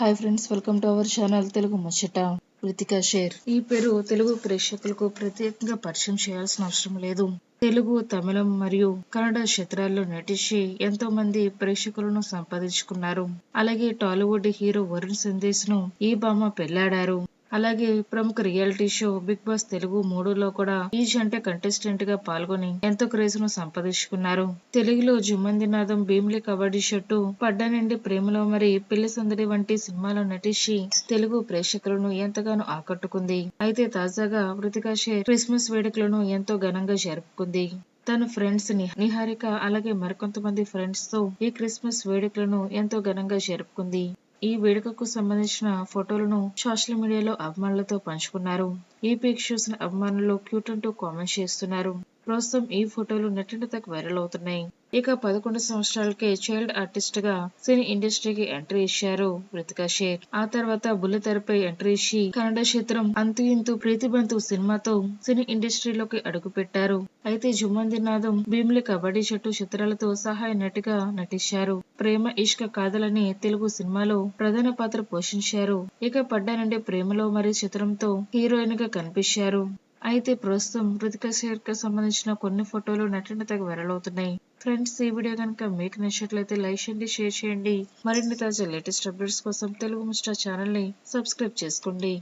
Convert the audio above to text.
Hi friends welcome to our channel Telugu ముచ్చట Krithika share ఈ పేరు తెలుగు ప్రేక్షకులకు ప్రత్యేకంగా పరిచయం చేయాల్సిన అవసరం లేదు. తెలుగు తమిళం మరియు కన్నడ చిత్రాల్లో నటించి ఎంతో మంది ప్రేక్షకులను సంపాదించుకున్నారు. అలాగే టాలీవుడ్ హీరో వరుణ్ సందేశ్ను ఈ భామ పెళ్ళాడారు. అలాగే ప్రముఖ reality show big boss Telugu మూడులో కూడా ఈజ్ అంటే కంటెస్టెంట్గా పాల్గొని ఎంతో క్రేజ్ను సంపాదించుకున్నారు. తెలుగులో జుమ్మందినాథం భీమిలి కబడ్డీ షట్టు పడ్డానండి ప్రేమలో మరి పెళ్ళి సందడి వంటి సినిమాలో నటించి తెలుగు ప్రేక్షకులను ఎంతగానో ఆకట్టుకుంది. అయితే తాజాగా కృతికా షేర్ క్రిస్మస్ వేడుకలను ఎంతో ఘనంగా జరుపుకుంది. తన ఫ్రెండ్స్ని నిహారిక అలాగే మరికొంతమంది ఫ్రెండ్స్తో ఈ క్రిస్మస్ వేడుకలను ఎంతో ఘనంగా జరుపుకుంది. ఈ వేడుకకు సంబంధించిన ఫోటోలను సోషల్ మీడియాలో అభిమానులతో పంచుకున్నారు. ఈ పిక్ చూసిన అభిమానులు క్యూట్ అంటూ కామెంట్ చేస్తున్నారు. ప్రస్తుతం ఈ ఫోటోలు నెట్టింటకు వైరల్ అవుతున్నాయి. ఇక పదకొండు సంవత్సరాలకే చైల్డ్ ఆర్టిస్ట్గా సినీ ఇండస్ట్రీకి ఎంట్రీ ఇచ్చారు రితికా షేర్ ఆ తర్వాత బుల్లితెరపై ఎంట్రీ ఇచ్చి కన్నడ చిత్రం అంతు ఇంతు ప్రీతిబంతు సినిమాతో సినీ ఇండస్ట్రీలోకి అడుగుపెట్టారు. అయితే జుమ్మందినాదం భీమిలి కబడ్డీ చెట్టు చిత్రాలతో సహాయ నటిగా నటించారు. ప్రేమ ఇష్క కాదలని తెలుగు సినిమాలో ప్రధాన పాత్ర పోషించారు. ఇక పడ్డానంటే ప్రేమలో మరి చిత్రంతో హీరోయిన్గా కనిపించారు. అయితే ప్రస్తుతం కృతిక షేర్ సంబంధించిన కొన్ని ఫోటోలు నటన తెగ వెరలవుతున్నాయి ఫ్రెండ్స్ ఈ వీడియో కనుక మీకు నచ్చినట్లయితే లైక్ చేయండి షేర్ చేయండి. మరిన్ని తాజా లేటెస్ట్ అప్డేట్స్ కోసం తెలుగు మిస్టర్ ఛానల్ని సబ్స్క్రైబ్ చేసుకోండి.